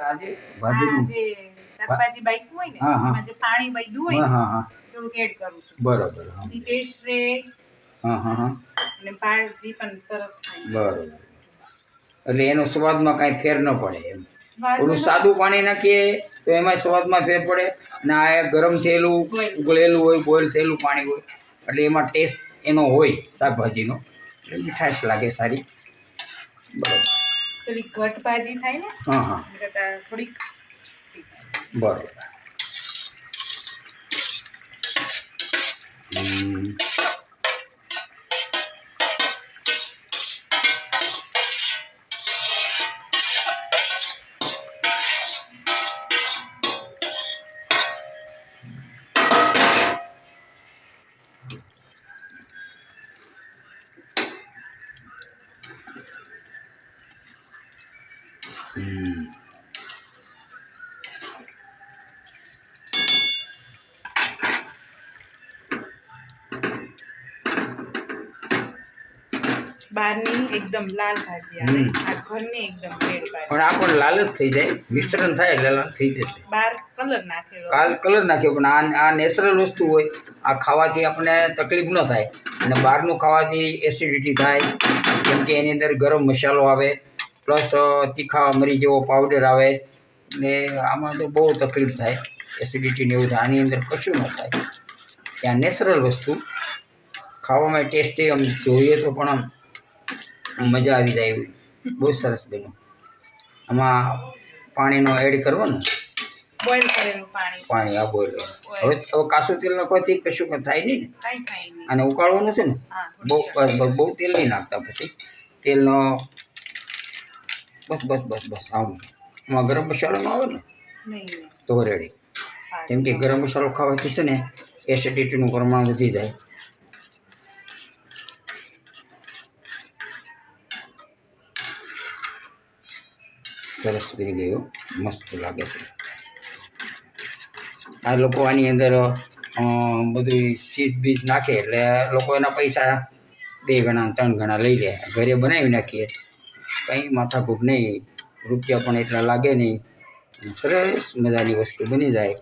આજે? આ ભાજીનું જે શાકભાજી બાફવું હોય ને હા, હા. એમાં જે પાણી વધ્યું હોય ને હા હા. થોડુંક એડ કરું છું. બરોબર ઈ ટેસ્ટ રહે હા હા હા. અને ભાજી પણ સરસ થાય. બરોબર. એટલે એનો સ્વાદમાં કાંઈ ફેર ન પડે એમ. ઓલું સાદું પાણી નાખીએ તો એમાં સ્વાદમાં ફેર પડે. અને આ ગરમ થયેલું ઉગળેલું ઉકળેલું હોય બોઇલ થયેલું પાણી હોય એટલે એમાં ટેસ્ટ એનો હોય શાકભાજીનો. એટલે મીઠાશ લાગે સારી. બરોબર. પેલી ઘટ ભાજી થાય ને હા હા. થોડીક. બરોબર. બહારની એકદમ લાલ ભાજી આવે. આ ઘરની એકદમ રેડ ભાજી. પણ આ પણ લાલ જ થઈ જાય. મિશ્રણ થાય એટલે લાલ થઈ જશે. બહાર કલર નાખેલો. કાલ કલર નાખ્યો પણ આ આ નેચરલ વસ્તુ હોય. આ ખાવાથી આપણને તકલીફ ન થાય. અને બહારનું ખાવાથી એસિડિટી થાય. કેમ કે એની અંદર ગરમ મસાલો આવે. પ્લસ તીખા મરી જેવો પાવડર આવે ને આમાં તો બહુ તકલીફ થાય. એસિડિટીને એવું થાય. આની અંદર કશું ન થાય. ત્યાં નેચરલ વસ્તુ. ખાવામાં ટેસ્ટી આમ જોઈએ તો પણ આમ મજા આવી જાય એવી. બહુ સરસ બન્યું. આમાં પાણીનો એડ કરવાનું? પાણી. આ બોઈલ હવે હવે કાસું તેલ નાખવાથી કશું થાય નહીં ને? અને ઉકાળવાનું છે ને? બહુ બહુ તેલ નહીં નાખતા પછી. તેલનો બસ બસ બસ બસ આવું એમાં ગરમ મસાલો ન આવે ને? તો રેડી. કેમ કે ગરમ મસાલો ખાવાથી છે ને એસિડિટીનું પ્રમાણ વધી જાય. સરસ પીરી ગયું. મસ્ત લાગે છે. આ લોકો આની અંદર બધું સીજ બીજ નાખે એટલે લોકો એના પૈસા બે ગણા ત્રણ ગણા લઈ લે. ઘરે બનાવી નાખીએ. કંઈ માથાકૂપ નહીં, રૂપિયા પણ એટલા લાગે નહીં. સરસ મજાની વસ્તુ બની જાય.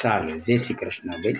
સારું જય શ્રી કૃષ્ણ ભાઈ.